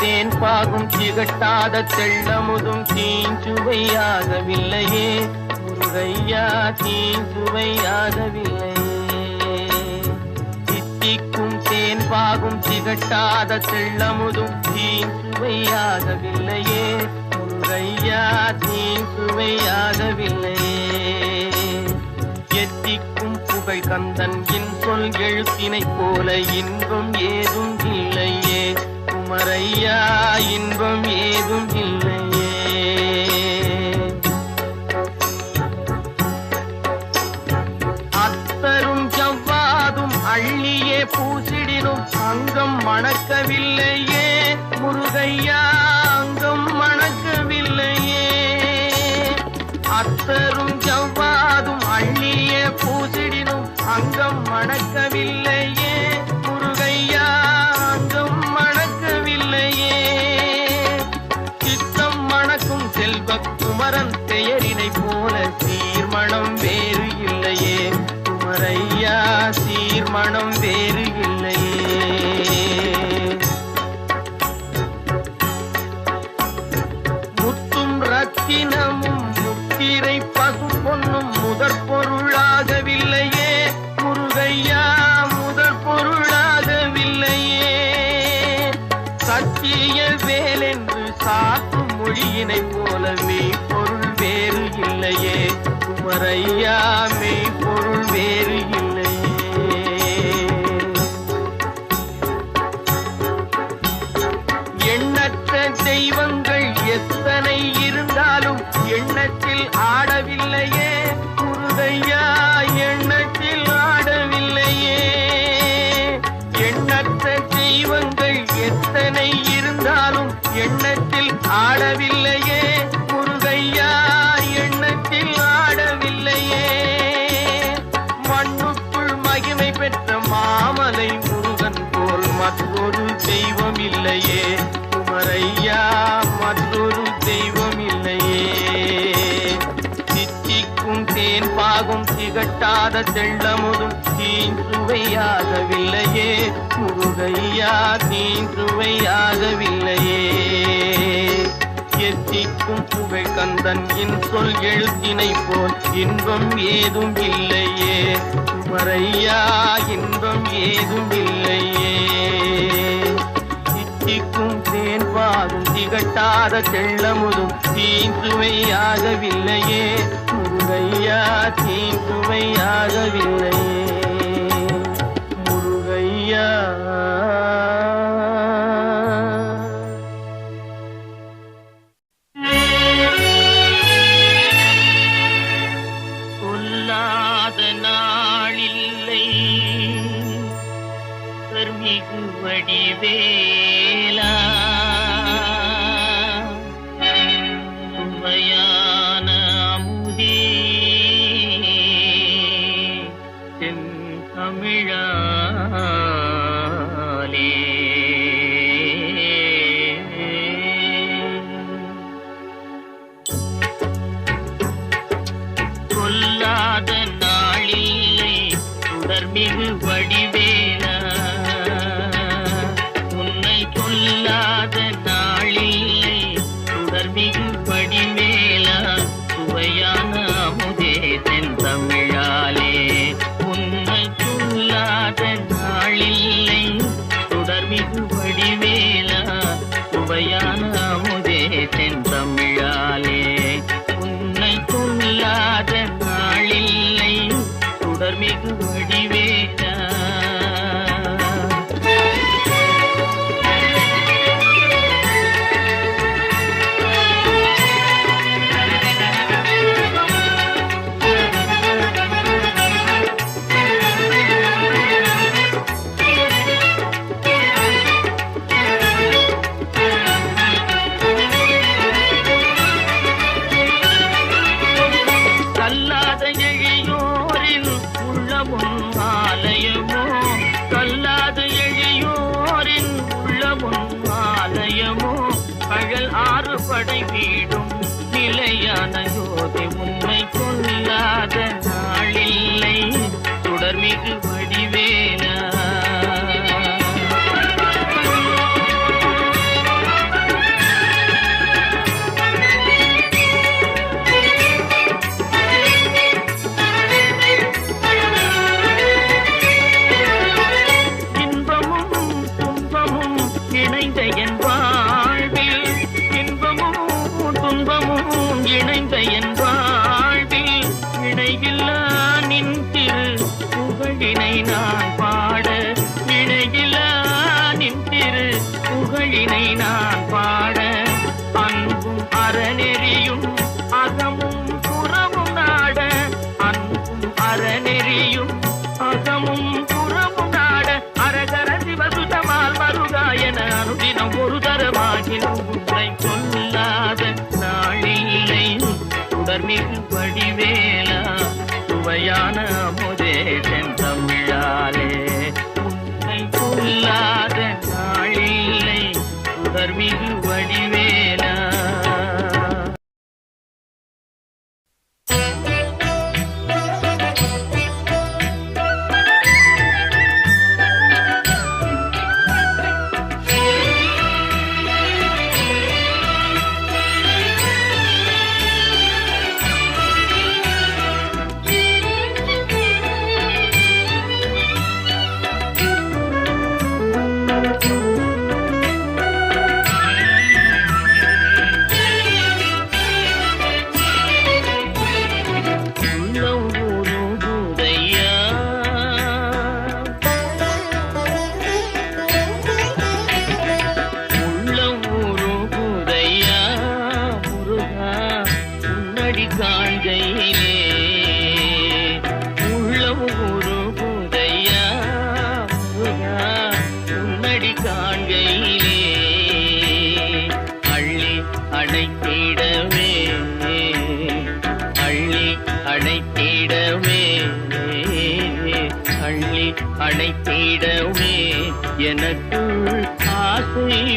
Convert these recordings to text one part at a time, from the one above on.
தேன் பாகும் திகட்டாத தெள்ளமுதும் தீஞ்சுவையாகவில்லையே. முருகையா தீஞ்சுவையாகவில்லையே. சித்திக்கும் தேன் பாகும் திகட்டாத தெள்ளமுதும் தீஞ்சுவையாகவில்லையே. முருகையா தீஞ்சுவையாகவில்லையே. எத்திக்கும் புகழ் கந்தன் இன் சொல் எழுத்தினைப் போல இன்பம் ஏதும் இல்லை. மறையா இன்பம் ஏதும் இல்லை பெயரினை போல சீர்மணம் வேறு இல்லையே. குமரையா சீர்மணம் வேறு மாத தெள்ளமுதும் தீன்றுவையாகவில்லையே முருகையா தீன்றுவையாகவில்லையே எத்திக்கும் புகழ் கந்தன் இன் சொல் எழுத்தினை போல் இன்பம் ஏதும் இல்லையே. குமரையா இன்பம் ஏதும் இல்லையே. சித்திக்கும் தேன்பாகும் திகட்டாத தெள்ளமுதும் தீன்றுவையாகவில்லையே தீங்குவையா தீங்குவையாகவில்லை. தமிழாலே. happen. நாம் ஒரு தரமாகினும் உன்னை சொல்லாத நாளில்லை. தொடர்மிகு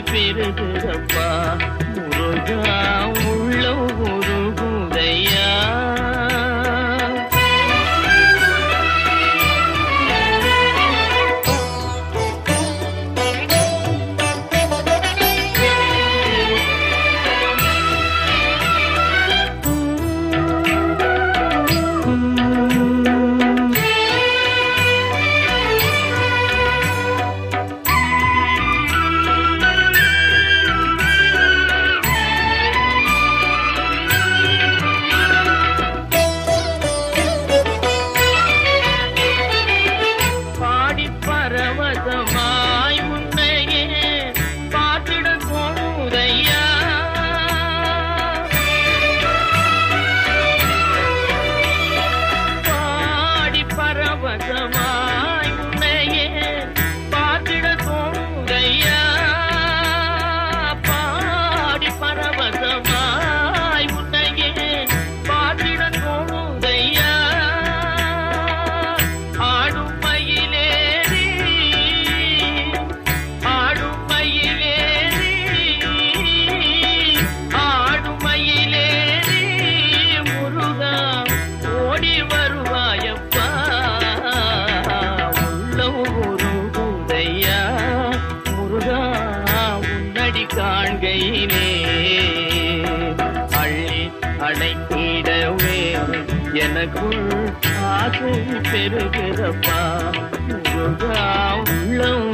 பெருகுதப்பா முருகா. எனக்குள் ஆசை பெறுகிறப்பா. முருகா உள்ள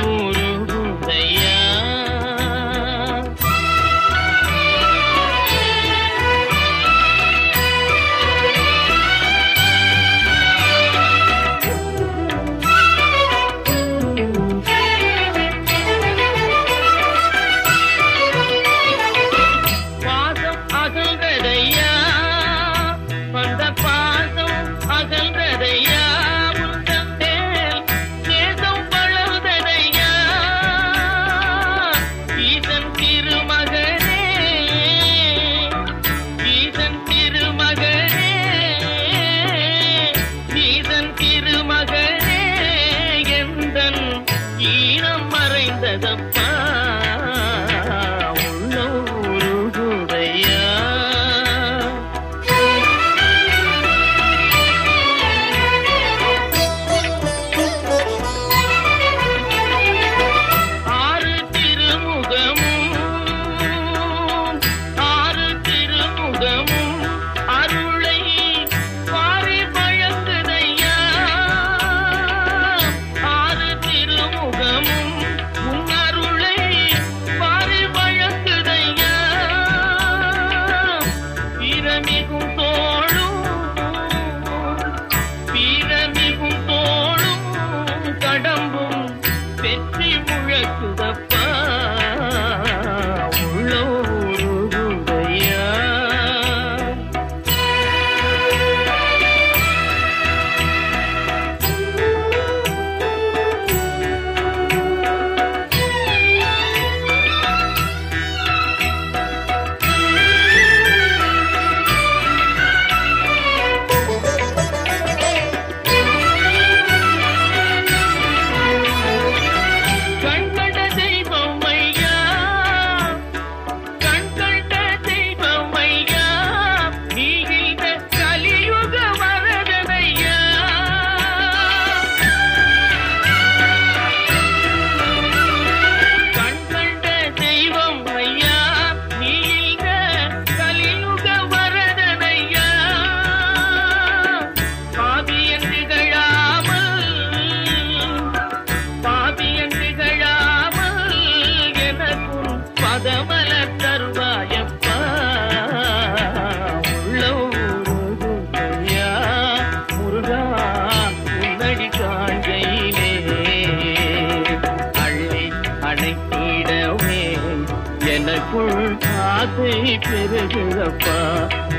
பெருகிறப்பா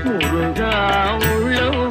முருகா உள்ளம்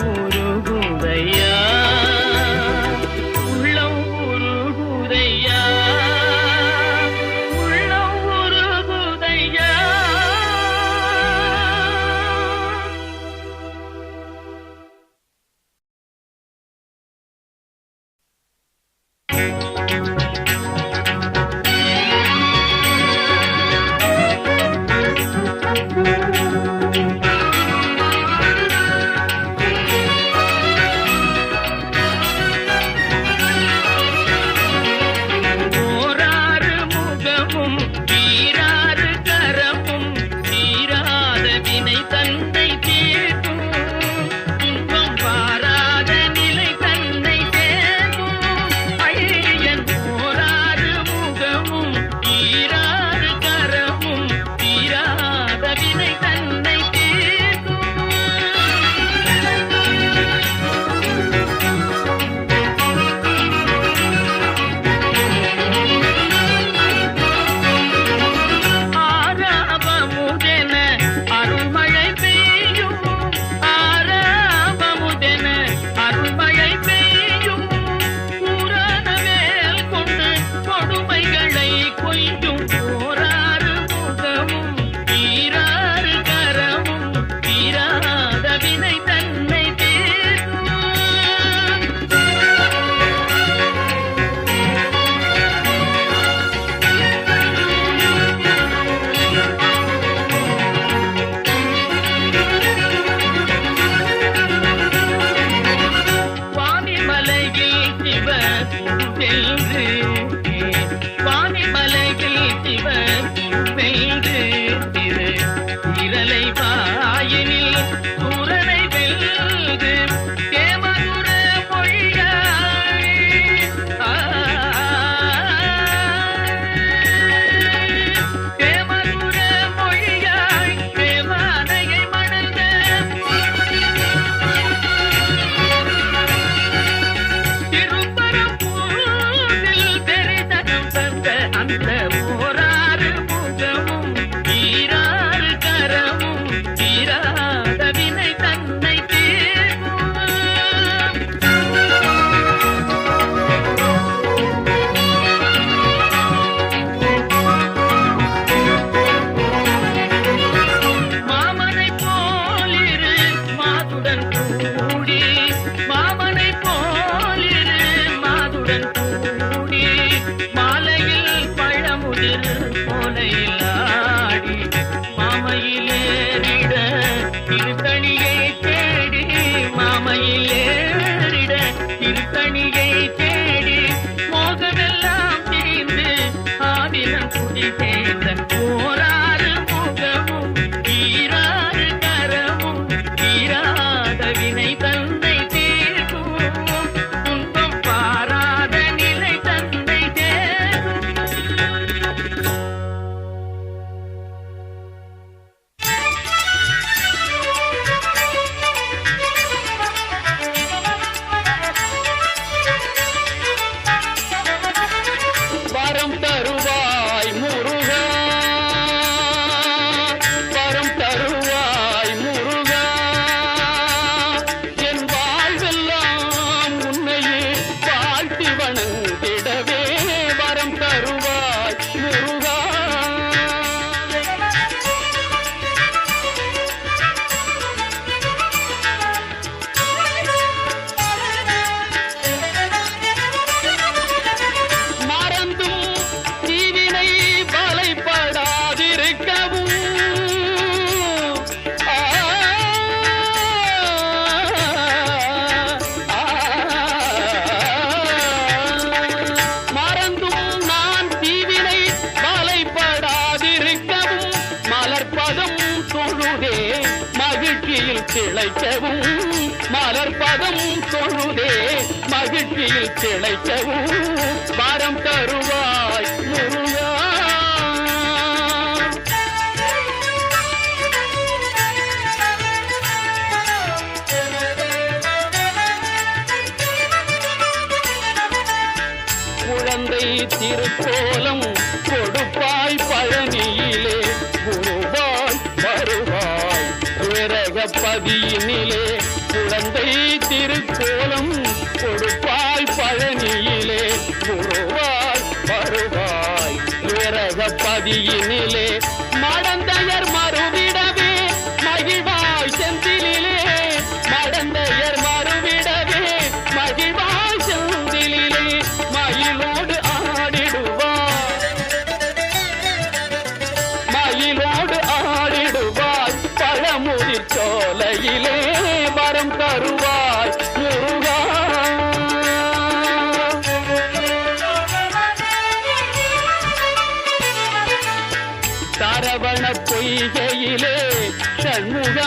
திளைக்கவும் மலர்பதம் தொழுதே மகிழ்ச்சியில் திளைக்கவும். வாரம் தருவாய் முருகா. திருப்போ பதியினிலே குழந்தை திருக்கோலம் கொடுப்பாய் பழனியிலே. குருவாய் வருவாய் விரக பதியினிலே. மடந்தையர்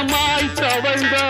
மனமாய் தவழ்ந்த